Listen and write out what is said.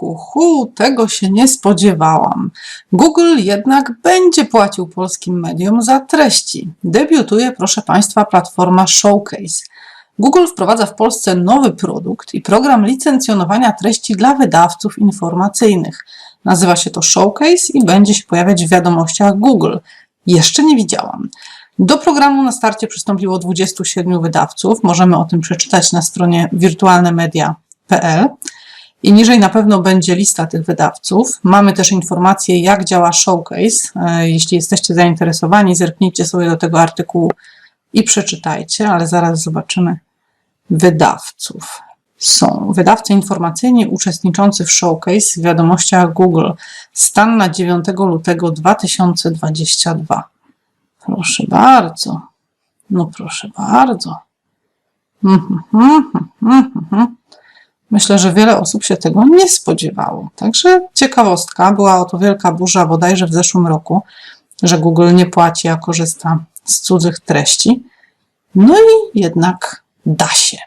hu, hu, tego się nie spodziewałam. Google jednak będzie płacił polskim mediom za treści. Debiutuje, proszę Państwa, platforma Showcase. Google wprowadza w Polsce nowy produkt i program licencjonowania treści dla wydawców informacyjnych. Nazywa się to Showcase i będzie się pojawiać w wiadomościach Google. Jeszcze nie widziałam. Do programu na starcie przystąpiło 27 wydawców. Możemy o tym przeczytać na stronie wirtualnemedia.pl. I niżej na pewno będzie lista tych wydawców. Mamy też informację, jak działa Showcase. E, Jeśli jesteście zainteresowani, zerknijcie sobie do tego artykułu i przeczytajcie, ale zaraz zobaczymy wydawców. Są wydawcy informacyjni uczestniczący w Showcase w wiadomościach Google. Stan na 9 lutego 2022. Proszę bardzo. No proszę bardzo. Mhm, mhm, mhm, mhm. Myślę, że wiele osób się tego nie spodziewało. Także ciekawostka, była o to wielka burza bodajże w zeszłym roku, że Google nie płaci, a korzysta z cudzych treści. No i jednak da się.